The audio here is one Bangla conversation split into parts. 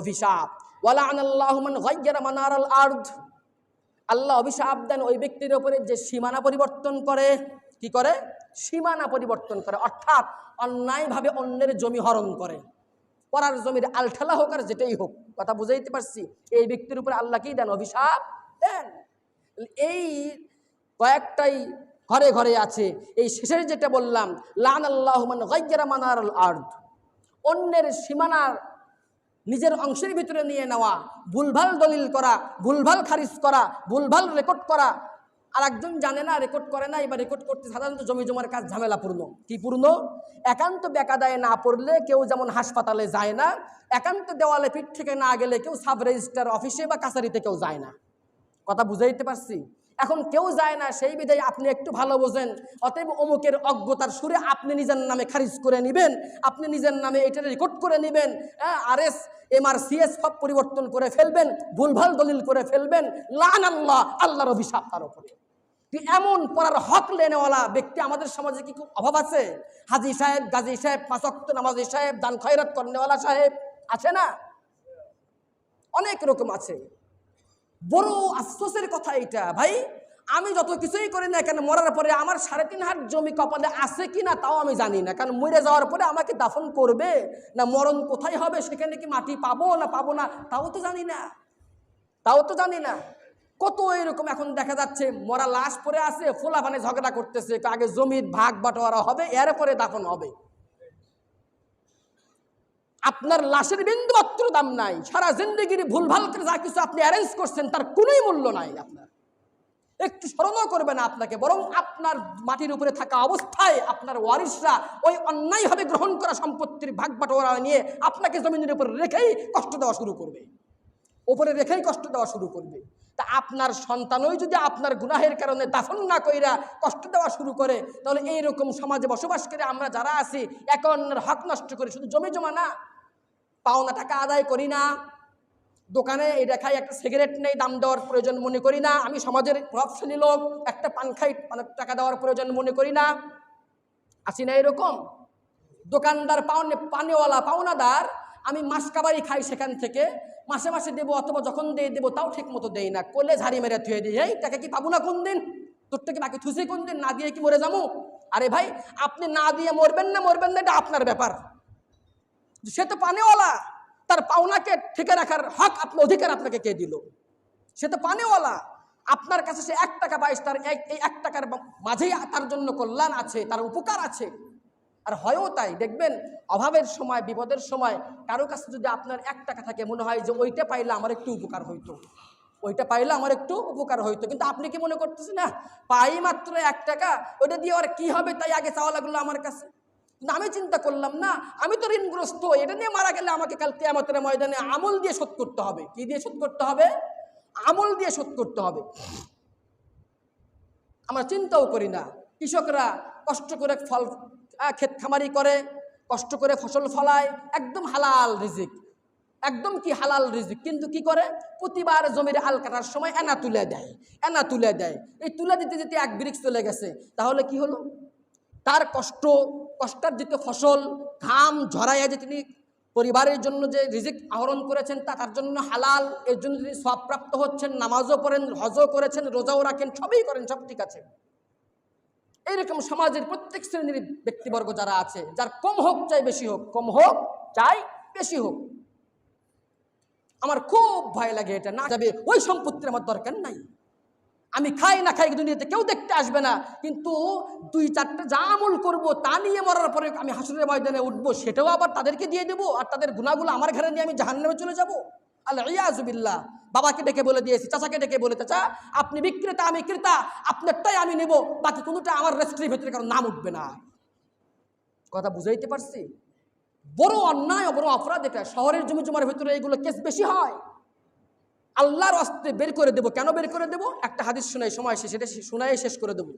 অভিশাপ। ওয়ালা আল্লাহ অভিশাপ দেন ওই ব্যক্তির ওপরে যে সীমানা পরিবর্তন করে। কি করে? সীমানা পরিবর্তন করে। অর্থাৎ অন্যায়ভাবে অন্যের জমি হরণ করে। পরার জমির আলঠালা হোক আর যেটাই হোক, কথা বুঝাইতে পারছি? এই ব্যক্তির উপরে আল্লাহ কি দেন? অভিশাপ দেন। এই কয়েকটাই ঘরে ঘরে আছে। এই শেষের যেটা বললাম লান আল্লাহ মান গাইয়ারা মানার আর্দ। অন্যের সীমানার নিজের অংশের ভিতরে নিয়ে নেওয়া, ভুলভাল দলিল করা, ভুলভাল খারিজ করা, ভুলভাল রেকর্ড করা। আর একজন জানে না রেকর্ড করে না, এবার রেকর্ড করতে সাধারণত জমি জমার কাজ ঝামেলাপূর্ণ। কি পূর্ণ? একান্ত বেকাদায় না পড়লে কেউ যেমন হাসপাতালে যায় না, একান্ত দেওয়ালে পিঠ থেকে না গেলে কেউ সাব রেজিস্ট্রার অফিসে বা কাছারিতে কেউ যায় না। কথা বুঝাইতে পারছি? এখন কেউ যায় না, সেই বিধায় আপনি একটু ভালো বোঝেন। অতএব অমুকের অজ্ঞতার সুরে আপনি নিজের নামে খারিজ করে নেবেন, আপনি নিজের নামে এটা রেকর্ড করে নেবেন হ্যাঁ আর এস এমআর সিএস সব পরিবর্তন করে ফেলবেন, ভুলভাল দলিল করে ফেলবেন লান আল্লাহ আল্লাহর অভিশাপ তার উপরে। এমন পড়ার হক লেনেওয়ালা ব্যক্তি আমাদের সমাজে কি খুব অভাব আছে? হাজি সাহেব, গাজী সাহেব পাঁচক্ত নামাজি সাহেব, দান খয়রাত করেনেওয়ালা সাহেব, আছে না? অনেক রকম আছে। বড় আফসোসের কথা এটা ভাই। আমি যত কিছুই করি না কেন, মরার পরে আমার সাড়ে তিন হাত জমি কপালে আছে কি না, তাও আমি জানি না। কারণ মরে যাওয়ার পরে আমাকে দাফন করবে না, মরণ কোথায় হবে, সেখানে কি মাটি পাবো না পাবো না, তাও তো জানি না। তাও তো জানি না। কত এরকম এখন দেখা যাচ্ছে, মরা লাশ পরে আছে ফোলাফানে ঝগড়া করতেছে, আগে জমির ভাগ বাটোয়ারা হবে এর পরে দাফন হবে। আপনার লাশের বিন্দুমাত্র দাম নাই। সারা জিন্দগির ভুলভাল করে যা কিছু আপনি অ্যারেঞ্জ করছেন, তার কোনোই মূল্য নাই আপনার। একটু স্মরণও করবে না আপনাকে, বরং আপনার মাটির উপরে থাকা অবস্থায় আপনার ওয়ারিসরা ওই অন্যায়ভাবে গ্রহণ করা সম্পত্তির ভাগ বাটোয়ারা নিয়ে আপনাকে জমিনের উপর রেখেই কষ্ট দেওয়া শুরু করবে। ওপরে রেখেই কষ্ট দেওয়া শুরু করবে। তা আপনার সন্তানই যদি আপনার গুনাহের কারণে দাফন না কইরা কষ্ট দেওয়া শুরু করে, তাহলে এইরকম সমাজে বসবাস করে আমরা যারা আছি, এক অন্যের হক নষ্ট করে শুধু জমি জমা না পাওনা টাকা আদায় করি না। দোকানে এই দেখাই একটা সিগারেট নেই, দাম দেওয়ার প্রয়োজন মনে করি না। আমি সমাজের প্রভাবশালী লোক, একটা পান খাই টাকা দেওয়ার প্রয়োজন মনে করি না। আছি না এরকম। দোকানদার, পাওনে, পানেওয়ালা, পাওনাদার, আমি মাস কাবারি খাই সেখান থেকে। মাসে মাসে দেবো অথবা যখন দিয়ে দেবো তাও ঠিক মতো দেই না। করলে ঝাড়ি মেরে থুয়ে দিই। এই টাকা কি পাবো না কোন দিন তোর থেকে বাকি থুসে কোন দিন না দিয়ে কি মরে যাব? আরে ভাই, আপনি না দিয়ে মরবেন না মরবেন না, এটা আপনার ব্যাপার। সে তো পানেওয়ালা। তার পাওনাকে ঠেকে রাখার হক আপনার অধিকার আপনাকে কে দিল? সে তো পানেওয়ালা। আপনার কাছে সে এক টাকা বাইশ তার এই এক টাকার মাঝেই তার জন্য কল্যাণ আছে, তার উপকার আছে। আর হয়ও তাই। দেখবেন, অভাবের সময়, বিপদের সময় কারও কাছে যদি আপনার এক টাকা থাকে, মনে হয় যে ওইটা পাইলে আমার একটু উপকার হইতো। ওইটা পাইলে আমার একটু উপকার হইতো। কিন্তু আপনি কি মনে করতেছেন না পাই মাত্র এক টাকা, ওইটা দিয়ে আর কি হবে তাই আগে চাওয়া লাগল আমার কাছে? কিন্তু আমি চিন্তা করলাম, না, আমি তো ঋণগ্রস্ত, এটা নিয়ে মারা গেলে আমাকে কাল কেয়ামতের ময়দানে আমল দিয়ে শোধ করতে হবে। কি দিয়ে শোধ করতে হবে? আমল দিয়ে শোধ করতে হবে। আমরা চিন্তাও করি না। কৃষকরা কষ্ট করে ফল ক্ষেত খামারি করে, কষ্ট করে ফসল ফলায়, একদম হালাল রিজিক। একদম কি হালাল রিজিক? কিন্তু কি করে? প্রতিবার জমির হাল কাটার সময় এনা তুলে দেয় এনা তুলে দেয়। এই তুলে দিতে যেতে এক ব্রিক্স চলে গেছে। তাহলে কি হলো? তার কষ্ট কষ্টার্জিত ফসল, ঘাম ঝরাইয়া যে তিনি পরিবারের জন্য যে রিজিক আহরণ করেছেন, তা তার জন্য হালাল, এর জন্য তিনি সবপ্রাপ্ত হচ্ছেন, নামাজও পড়েন, হজও করেছেন, রোজাও রাখেন, সবই করেন, সব ঠিক আছে। এইরকম সমাজের প্রত্যেক শ্রেণির ব্যক্তিবর্গ যারা আছে, যার কম হোক চাই বেশি হোক, কম হোক চাই বেশি হোক। আমার খুব ভয় লাগে এটা, না যাবে ওই সম্পত্তির আমার দরকার নাই। আমি খাই না খাই দুনিয়াতে কেউ দেখতে আসবে না। কিন্তু দুই চারটে যা আমল করব তা নিয়ে মরার পরে আমি হাসুরের ময়দানে উঠবো, সেটাও আবার তাদেরকে দিয়ে দেবো আর তাদের গুণাগুলো আমার ঘরে নিয়ে আমি জাহান্নামে চলে যাব। আল্লাহ ইয়াজুবিল্লাহ বাবাকে ডেকে বলে দিয়েছি, চাচাকে ডেকে বলে, চাচা, আপনি বিক্রেতা, আমি ক্রেতা, আপনারটাই আমি নেব, বাকি কোনোটা আমার রেস্ট্রির ভেতরে কারণ নাম উঠবে না। কথা বুঝাইতে পারছি? বড় অন্যায়, বড় অপরাধ এটা। শহরের জমি জমার ভেতরে এগুলো কেস বেশি হয়। আল্লাহর অস্ত্রে বের করে দেব কেন বের করে দেব একটা হাদিস শোনাই সময় শেষ এটা শোনাই শেষ করে দেব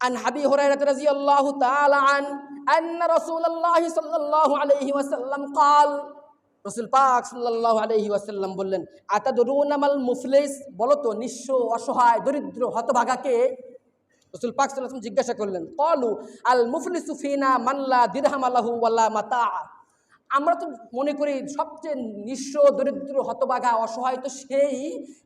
عن حبي هريرة رضي الله تعالى عن أن رسول الله صلى الله عليه وسلم قال রসুল পাক সাল্লাল্লাহু আলাইহি ওয়াসাল্লাম বললেন আতাদরুনা মাল মুফলিস বলো তো নিঃস্ব অসহায় দরিদ্র হতভাগাকে রসুল পাক সাল্লাল্লাহু আলাইহি ওয়াসাল্লাম জিজ্ঞাসা করলেন কলু আল মুফলিসু ফিনা মাল্লা দিরহাম আলাহু ওয়ালা মাতা আমরা তো মনে করি সবচেয়ে নিঃস্ব দরিদ্র হতবাগা অসহায় তো সেই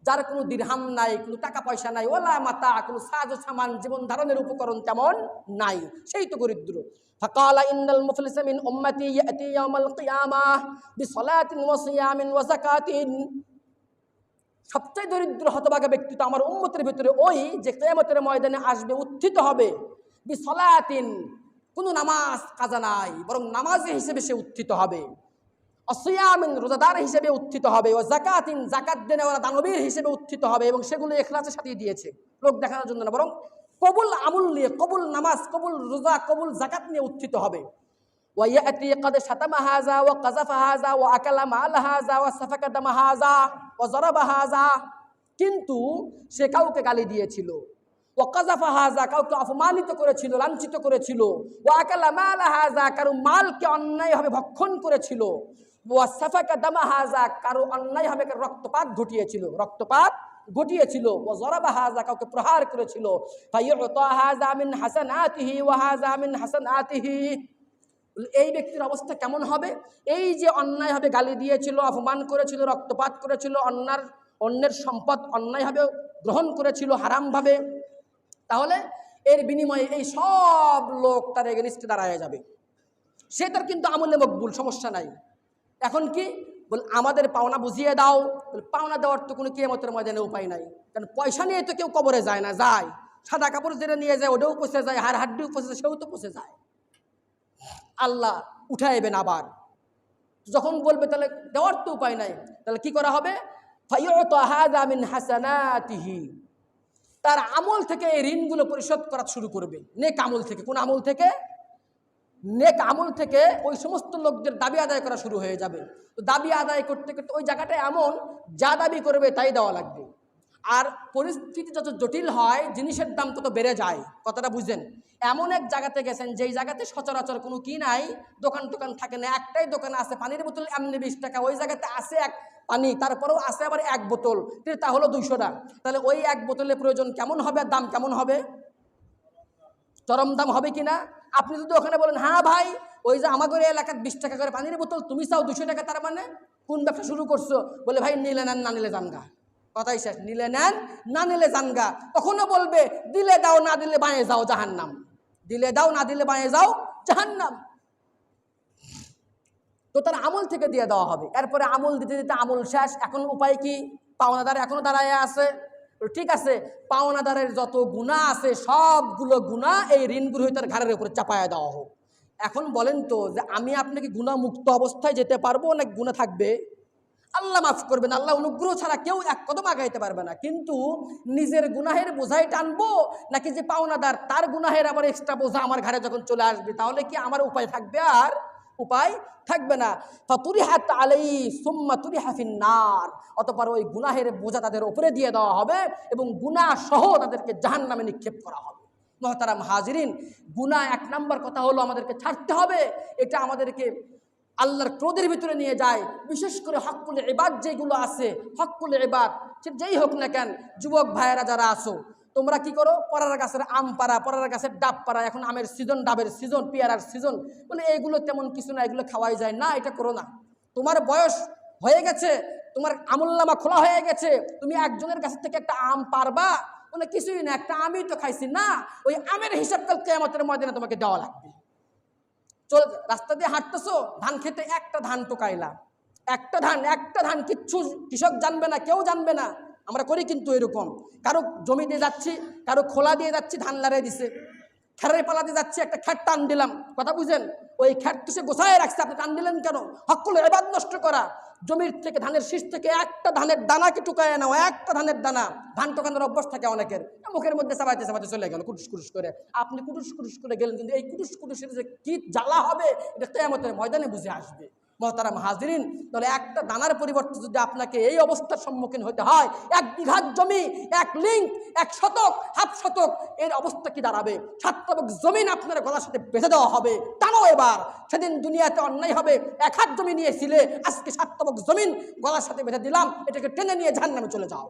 যার কোনো দিরহাম নাই কোনো টাকা পয়সা নাই ওলা মাতা কোনো সাজ সামান জীবন ধারণের উপকরণ তেমন নাই সেই তো দরিদ্র فقال إن المفلس من أمتي يأتي يوم القيامة بصلاة وصيام وزكاة সবচেয়ে দরিদ্র হতভাগা ব্যক্তি তো আমার উম্মতের ভিতরে ওই যে কেয়ামতের ময়দানে আসবে উত্থিত হবে বিসলাতিন কোনো নামাজ কাজা নাই বরং নামাজি হিসেবে সে উত্থিত হবে অসিয়ামিন রোজাদার হিসেবে উত্থিত হবে ও জাকাতিন জাকাত দেনে ওরা দানবীর হিসেবে উত্থিত হবে এবং সেগুলো এখলাসের সাথে দিয়েছে লোক দেখানোর জন্য না বরং কবুল আমুল নিয়ে কবুল নামাজ কবুল রোজা কবুল জাকাত নিয়ে উত্থিত হবে ويأتي قد شتم هذا وقذف هذا وأكل مال هذا وسفك دم هذا وضرب هذا কিন্তু সে কাউকে গালি দিয়েছিল ও কাজাফা হাজা কাউকে অপমানিত করেছিল, লাঞ্ছিত করেছিল। ও আকালা মাল হাজা কারও মালকে অন্যায়ভাবে ভক্ষণ করেছিল। ও সাফাকা দামা হাজা কারও অন্যায়ভাবে রক্তপাত ঘটিয়েছিল রক্তপাত ঘটিয়েছিল। ও জরাবা হাজা কাউকে প্রহার করেছিল। ফাইয়ুতা হাজা মিন হাসানাতিহি ওয়া হাজা মিন হাসানাতিহি। এই ব্যক্তির অবস্থা কেমন হবে? এই যে অন্যায়ভাবে গালি দিয়েছিল, অপমান করেছিল, রক্তপাত করেছিল, অন্যার, অন্যের সম্পদ অন্যায়ভাবে গ্রহণ করেছিল, হারামভাবে তাহলে এর বিনিময়ে এই সব লোক তার এগেনিস্টে দাঁড়ায় যাবে। সে তার কিন্তু আমলে মকবুল, সমস্যা নাই। এখন কি? বল, আমাদের পাওনা বুঝিয়ে দাও। পাওনা দেওয়ার তো কোনো কেমতের ময়দানে উপায় নাই। কারণ পয়সা নিয়ে তো কেউ কবরে যায় না, যায়। সাদা কাপড় যেটা নিয়ে যায়, ওটাও পচে যায়। হাড় হাড্ডিও পচে যায়, সেও তো পচে যায়। আল্লাহ উঠাইবেন আবার। যখন বলবে তাহলে দেওয়ার তো উপায় নাই। তাহলে কি করা হবে? হাসানাতিহি। তার আমল থেকে এই ঋণগুলো পরিশোধ করা শুরু করবে। নেক আমল থেকে। কোন আমল থেকে? নেক আমল থেকে ওই সমস্ত লোকদের দাবি আদায় করা শুরু হয়ে যাবে। তো দাবি আদায় করতে করতে ওই জায়গাটা এমন, যা দাবি করবে তাই দেওয়া লাগবে। আর পরিস্থিতি যত জটিল হয়, জিনিসের দাম তত বেড়ে যায়। কথাটা বুঝেন এমন এক জায়গাতে গেছেন, যেই জায়গাতে সচরাচর কোনো কি নাই, দোকান টোকান থাকে না, একটাই দোকান আছে, পানির বোতল এমনি বিশ টাকা, ওই জায়গাতে আছে এক পানি, তারপরেও আছে আবার এক বোতল, তা হলো টাকা। তাহলে ওই এক বোতলের প্রয়োজন কেমন হবে দাম কেমন হবে? চরম দাম হবে কি না? আপনি যদি ওখানে বলেন হ্যাঁ ভাই, ওই যে আমাদের এলাকার বিশ টাকা করে পানির বোতল, তুমি চাও দুশো টাকা, তার মানে কোন ব্যবসা শুরু করছ? বলে, ভাই, নিলে না নিলে জানগা কথাই শেষ। নিলে নেন, না নিলে জানগা। তখনও বলবে, দিলে দাও, না দিলে বাঁয়ে যাও জাহান্নাম। দিলে দাও, না দিলে বাঁয়ে যাও জাহান্নাম। তো তার আমল থেকে দিয়ে দেওয়া হবে। এরপরে আমল দিতে দিতে আমল শেষ। এখন উপায় কি? পাওনাদার এখনও দাঁড়ায় আছে। ঠিক আছে, পাওনাদারের যত গুণা আছে, সবগুলো গুণা এই ঋণগুলো হয়ে তার ঘাড়ের উপরে চাপায়া দেওয়া হোক। এখন বলেন তো যে, আমি আপনাকে গুণামুক্ত অবস্থায় যেতে পারব না গুণা থাকবে? আল্লাহ মাফ করবেন, আল্লাহ অনুগ্রহ ছাড়া কেউ এক কদম আগাইতে পারবে না। কিন্তু নিজের গুনাহের বোঝাই টানবো, নাকি যে পাওনাদার তার গুনাহের আবার এক্সট্রা বোঝা আমার ঘরে যখন চলে আসবে, তাহলে কি আমার উপায় থাকবে আর উপায় থাকবে না? ফাতুরি হাত আলাই সুম্মা তুরি হাফিন নার অতপর ওই গুনাহের বোঝা তাদের উপরে দিয়ে দেওয়া হবে এবং গুনাহ সহ তাদেরকে জাহান নামে নিক্ষেপ করা হবে। মহতারাম হাজিরিন, গুনাহ এক নম্বর কথা হলো আমাদেরকে ছাড়তে হবে, এটা আমাদেরকে আল্লাহর ক্রোধের ভিতরে নিয়ে যায়। বিশেষ করে হকুল এবাদ যেগুলো আছে হকুল এবাদ সে যেই হোক না কেন, যুবক ভাইয়েরা যারা আসো তোমরা কি করো? পরার গাছের আম পাড়া, পরার গাছের ডাব পাড়া, এখন আমের সিজন ডাবের সিজন পেয়ারার সিজন বলে এইগুলো তেমন কিছু না, এগুলো খাওয়াই যায়। না, এটা করো না। তোমার বয়স হয়ে গেছে, তোমার আমুল্লামা খোলা হয়ে গেছে, তুমি একজনের কাছ থেকে একটা আম পারবা বলে কিছুই না, একটা আমি তো খাইছি। না, ওই আমের হিসাব কাল কেয়ামতের ময়দানে তোমাকে দেওয়া লাগবে। চল, রাস্তা দিয়ে হাঁটতেছো, ধান খেতে একটা ধান টোকাইলা একটা ধান একটা ধান কিচ্ছু কৃষক জানবে না, কেউ জানবে না। আমরা করি কিন্তু এরকম। কারও জমি দিয়ে যাচ্ছি, কারও খোলা দিয়ে যাচ্ছি, ধান লাড়াই দিছে। খেরের পালা দিয়ে যাচ্ছি, একটা খ্যাট টান দিলাম। কথা বুঝেন? ওই খ্যাট তো সে গোছায় রাখছে, আপনি টান দিলেন কেন? হকল এবার নষ্ট করা। জমির থেকে ধানের শীষ থেকে একটা ধানের দানাকে টুকায় নাও, একটা ধানের দানা। ধান টোকানোর অভ্যাস থাকে অনেকের। মুখের মধ্যে চাবাইতে চাবাইতে চলে গেল, কুটুস কুটুস করে। আপনি কুটুস কুটুস করে গেলেন, কিন্তু এই কুটুস কুটুসের যে কি জ্বালা হবে, এটা তেমতের ময়দানে বুঝে আসবে। মহতারাম হাজিরিন, তাহলে একটা দানার পরিবর্তে যদি আপনাকে এই অবস্থার সম্মুখীন হতে হয়, এক বিঘাত জমি, এক লিঙ্ক এক শতক, হাফ শতক, এর অবস্থা কি দাঁড়াবে? সাতটাবক জমিন আপনার গলার সাথে বেঁধে দেওয়া হবে। টানো এবার। সেদিন দুনিয়াতে অন্যায় হবে। এক হাত জমি নিয়েছিলে, আজকে সাতটাবক জমিন গলার সাথে বেঁধে দিলাম, এটাকে টেনে নিয়ে ঝান নামে চলে যাও।